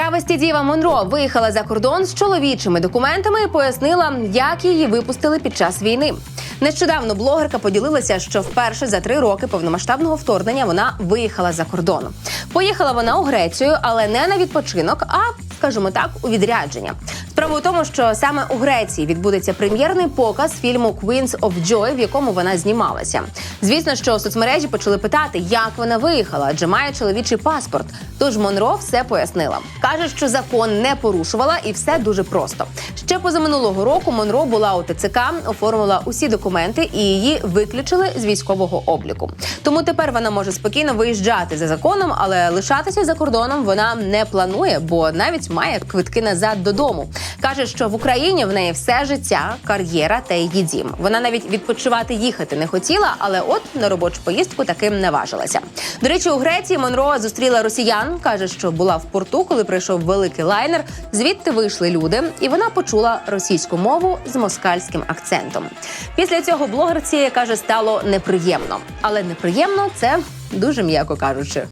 Травесті Діва Монро виїхала за кордон з чоловічими документами і пояснила, як її випустили під час війни. Нещодавно блогерка поділилася, що вперше за три роки повномасштабного вторгнення вона виїхала за кордон. Поїхала вона у Грецію, але не на відпочинок, а скажімо так, у відрядження. Справа у тому, що саме у Греції відбудеться прем'єрний показ фільму «Queens of Joy», в якому вона знімалася. Звісно, що соцмережі почали питати, як вона виїхала, адже має чоловічий паспорт. Тож Монро все пояснила. каже, що закон не порушувала, і все дуже просто. Ще позаминулого року Монро була у ТЦК, оформила усі документи і її виключили з військового обліку. Тому тепер вона може спокійно виїжджати за законом, але лишатися за кордоном вона не планує, бо навіть має квитки назад додому. Каже, що в Україні в неї все життя, кар'єра та її дім. Вона навіть відпочивати їхати не хотіла, але от на робочу поїздку таким наважилася. До речі, у Греції Монро зустріла росіян. каже, що була в порту, коли прийшов великий лайнер. Звідти вийшли люди, і вона почула російську мову з москальським акцентом. Після цього блогерці каже, стало неприємно, але неприємно це дуже м'яко кажучи.